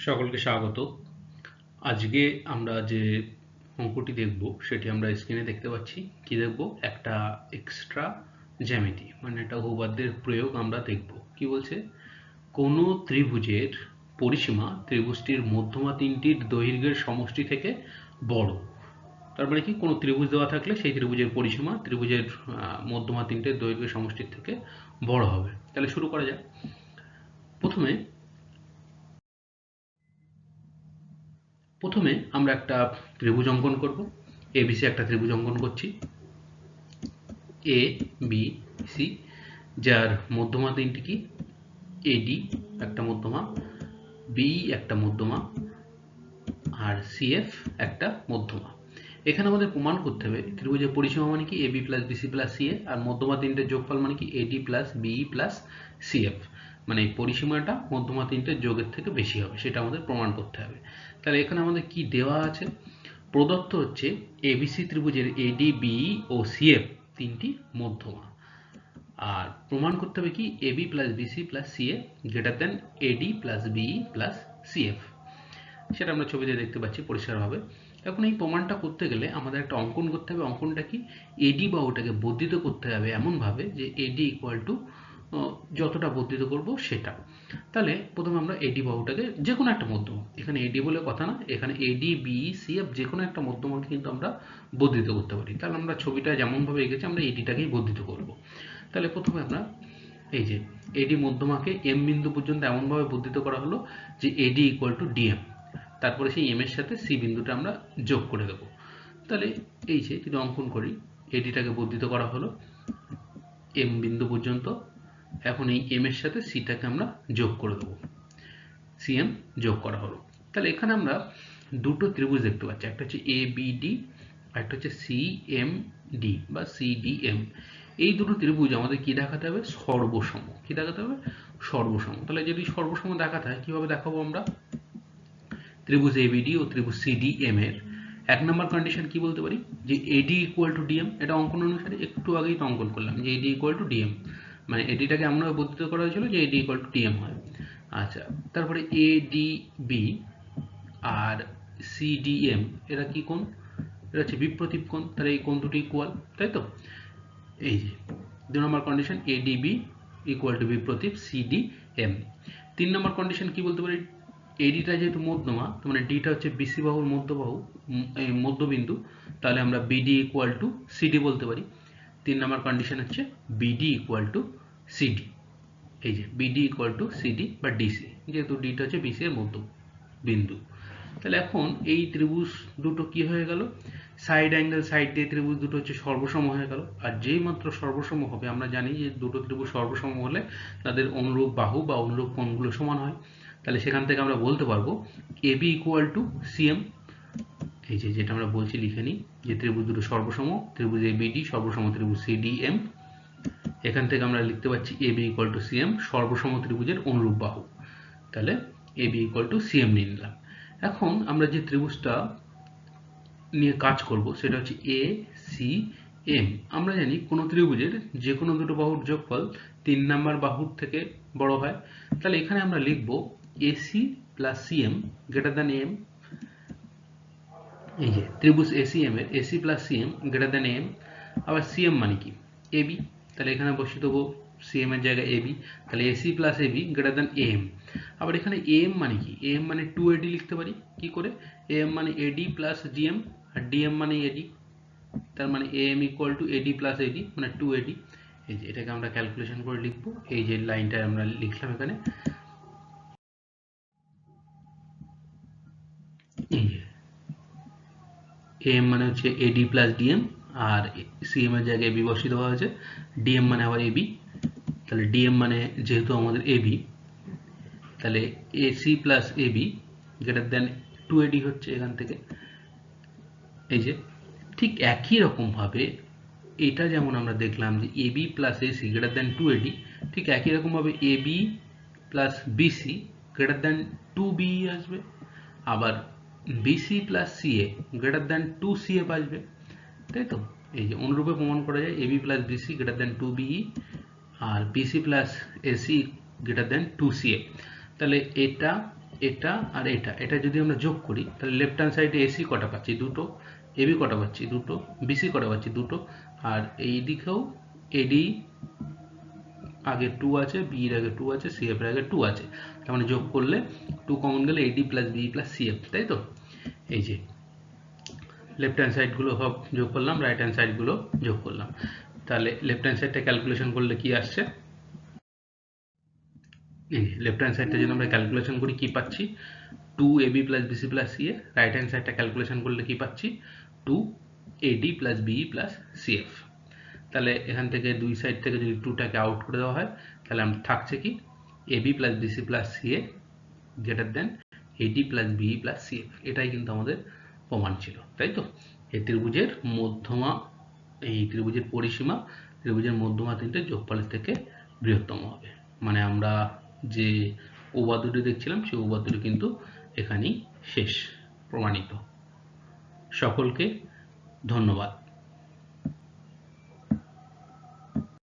সকলকে স্বাগত। আজকে আমরা যে অঙ্কটি দেখব, সেটি আমরা স্ক্রিনে দেখতে পাচ্ছি। কি দেখব? একটা এক্সট্রা জ্যামিতি মানে একটা উপপাদ্যের প্রয়োগ আমরা দেখব। কি বলছে? কোনো ত্রিভুজের পরিসীমা ত্রিভুজটির মধ্যমা তিনটির দৈর্ঘ্যের সমষ্টি থেকে বড়। তার মানে কি? কোনো ত্রিভুজ দেওয়া থাকলে সেই ত্রিভুজের পরিসীমা ত্রিভুজের মধ্যমা তিনটের দৈর্ঘ্যের সমষ্টির থেকে বড় হবে। তাহলে শুরু করা যাক। প্রথমে প্রথমে আমরা একটা ত্রিভুজ অঙ্কন করব। এবিসি একটা ত্রিভুজ অঙ্কন করছি। এ বি সি যার মধ্যমা তিনটি কি? এডি একটা মধ্যমা বি একটা মধ্যমা, আর সিএফ একটা মধ্যমা। এখানে আমাদের প্রমাণ করতে হবে, ত্রিভুজের পরিসীমা মানে কি? AB plus BC plus CA আর মধ্যমা তিনটের যোগফল মানে কি? AD plus BE plus CF মানে এই পরিসীমাটা মধ্যমা তিনটের যোগের থেকে বেশি হবে, সেটা আমাদের প্রমাণ করতে হবে। তাহলে এখানে আমাদের কি দেওয়া আছে? প্রদত্ত হচ্ছে এবিসি ত্রিভুজের এডি বিই ও সিএফ তিনটি মধ্যমা। আর প্রমাণ করতে হবে কি? AB plus BC plus CA greater than AD plus BE plus CF সেটা আমরা ছবিতে দেখতে পাচ্ছি পরিষ্কারভাবে। এখন এই প্রমাণটা করতে গেলে আমাদের একটা অঙ্কন করতে হবে। অঙ্কনটা কি? এডি বাহুটাকে বর্ধিত করতে হবে এমনভাবে যে এডি ইকুয়াল টু যতটা বর্ধিত করব সেটা। তাহলে প্রথমে আমরা এডি বাহুটাকে যে কোনো একটা মধ্যমা, এখানে এডি বলে কথা না, এখানে এডি বি সি এফ যে কোনো একটা মধ্যমাকে কিন্তু আমরা বর্ধিত করতে পারি। তাহলে আমরা ছবিটা যেমনভাবে এঁকেছি, আমরা এডিটাকেই বর্ধিত করব। তাহলে প্রথমে আমরা এই যে এডি মধ্যমাকে এম বিন্দু পর্যন্ত এমনভাবে বর্ধিত করা হলো যে এডি ইকুয়াল টু ডিএম তারপরে সেই এম এর সাথে সি বিন্দুটা আমরা যোগ করে দেবো। তাহলে এই যে যদি অঙ্কন করি এডিটাকে বর্ধিত করা হলো এম বিন্দু পর্যন্ত এখন এই এম এর সাথে সিটাকে আমরা যোগ করে দেবো। সিএম যোগ করা হলো। তাহলে এখানে আমরা দুটো ত্রিভুজ দেখতে পাচ্ছি। একটা হচ্ছে এ বি ডি আর একটা হচ্ছে সি এম ডি বা সি ডি এম এই দুটো ত্রিভুজ আমাদের কি দেখাতে হবে? সর্বসম। কি দেখাতে হবে? সর্বসম। তাহলে যদি সর্বসম দেখাতে হয়, কীভাবে দেখাবো আমরা? ত্রিভুজ এ এবিডি ও ত্রিভুজ সিডিএম এর। এক নম্বর কন্ডিশন কি বলতে পারি? যে এডি ইকুয়াল টু ডিএম এটা অঙ্কন অনুসারে একটু আগেই তো অঙ্কন করলাম যে এডি ইকুয়াল টু ডিএম মানে এডিটাকে এমনভাবে বর্ধিত করা হয়েছিল যে এডি ইকুয়াল টু ডিএম হয়। আচ্ছা তারপরে এডিবি আর সিডিএম এরা কি কোন এটা হচ্ছে বিপ্রতীপ কোণ। তাহলে এই কোণ দুটি ইকুয়াল তাই তো? এই যে, দু number condition ADB equal to বিপ্রতীপ CDM তিন নম্বর কন্ডিশন কি বলতে পারি? এডিটা যেহেতু মধ্যমা মানে ডিটা হচ্ছে বিসি বাহুর মধ্যবাহু মধ্যবিন্দু, তাহলে আমরা বিডি ইকুয়াল টু সিডি বলতে পারি। তিন নম্বর কন্ডিশন হচ্ছে বিডি ইকুয়াল টু সিডি এই যে বিডি ইকুয়াল টু সিডি বা ডিসি যেহেতু ডিটা হচ্ছে বিসি এর মধ্য বিন্দু। তাহলে এখন এই ত্রিভুজ দুটো কি হয়ে গেল? সাইড অ্যাঙ্গেল সাইড দিয়ে ত্রিভুজ দুটো হচ্ছে সর্বসম হয়ে গেল। আর যেই মাত্র সর্বসম হবে, আমরা জানি যে দুটো ত্রিভুজ সর্বসম হলে তাদের অনুরূপ বাহু বা অনুরূপ কোণগুলো সমান হয়। তাহলে সেখান থেকে আমরা বলতে পারব এবি ইকুয়াল টু সিএম এই যে, যেটা আমরা বলছি, লিখে নিই যে ত্রিভুজ দুটো সর্বসম, ত্রিভুজ এবিডি সর্বসম ত্রিভুজ সিডিএম এখান থেকে আমরা লিখতে পাচ্ছি এবি ইকুয়াল টু সিএম সর্বসম ত্রিভুজের অনুরূপ বাহু। তাহলে এবি ইকুয়াল টু সিএম নিয়ে নিলাম। এখন আমরা যে ত্রিভুজটা নিয়ে কাজ করব সেটা হচ্ছে এ সি এম আমরা জানি কোনো ত্রিভুজের যে কোনো দুটো বাহুর যোগফল তিন নাম্বার বাহুর থেকে বড় হয়। তাহলে এখানে আমরা লিখব AC plus CM greater than M এই যে ত্রিভুজ এসিএম এর AC plus CM greater than M আবার সিএম মানে কি? এবি তাহলে এখানে বসিয়ে দেবো সিএম এর জায়গায় এবি তাহলে AC plus AB greater than M আবার এখানে এম মানে কি? এম মানে টু এডি লিখতে পারি। কি করে? এম মানে এডি প্লাস ডিএম আর ডিএম মানে এডি তার মানে M equal to AD plus AD মানে টু এডি এই যে এটাকে আমরা ক্যালকুলেশন করে লিখব। এই যে লাইনটা আমরা লিখলাম এখানে। এই এম মানে হচ্ছে এডি প্লাস ডিএম আর সিএম এর জায়গায় এবি বসিয়ে দেওয়া হয়েছে। ডিএম মানে আবার এবি তাহলে ডিএম মানে যেহেতু আমাদের এবি তাহলে AC plus AB greater than two AD হচ্ছে এখান থেকে। এই যে, ঠিক একই রকমভাবে এটা যেমন আমরা দেখলাম যে AB plus AC greater than two AD ঠিক একই রকমভাবে AB plus BC greater than two B আসবে। আবার BC plus CA greater than two CF আসবে তাই তো? এই যে অনুরূপে প্রমাণ করা যায় AB plus BC greater than two BE R BC plus AC greater than two CA তাহলে এটা এটা আর এটা এটা যদি আমরা যোগ করি, তাহলে লেফট হ্যান্ড সাইডে এসি কটা পাচ্ছি? দুটো। এবি কটা পাচ্ছি? দুটো। বিসি কটা পাচ্ছি? দুটো। আর এই দিকেও এডি আগে টু আছে বি এর আগে টু আছে সি এর আগে টু আছে। তার মানে যোগ করলে টু কমন গেলে AD plus B plus C F তাই তো? এই যে লেফট হ্যান্ড সাইডগুলো সব যোগ করলাম রাইট হ্যান্ড সাইডগুলো যোগ করলাম। তাহলে লেফট হ্যান্ড সাইডটা ক্যালকুলেশন করলে কি আসছে? লেফট হ্যান্ড সাইডটা যদি আমরা ক্যালকুলেশন করি, কি পাচ্ছি? Two AB plus BC plus C A right hand সাইডটা ক্যালকুলেশন করলে কি পাচ্ছি? Two AD plus BE plus CF তাহলে এখান থেকে দুই সাইড থেকে যদি টুটাকে আউট করে দেওয়া হয়, তাহলে আমার থাকছে কি? AB plus BC plus CA greater than AD plus BE plus CF এটাই কিন্তু আমাদের প্রমাণ ছিল, তাই তো? এই ত্রিভুজের মধ্যমা, এই ত্রিভুজের পরিসীমা ত্রিভুজের মধ্যমা তিনটে যোগফলের থেকে বৃহত্তম হবে। মানে আমরা যে উপাদুটি দেখছিলাম, সেই উপাদুটি কিন্তু এখানেই শেষ, প্রমাণিত। সকলকে ধন্যবাদ।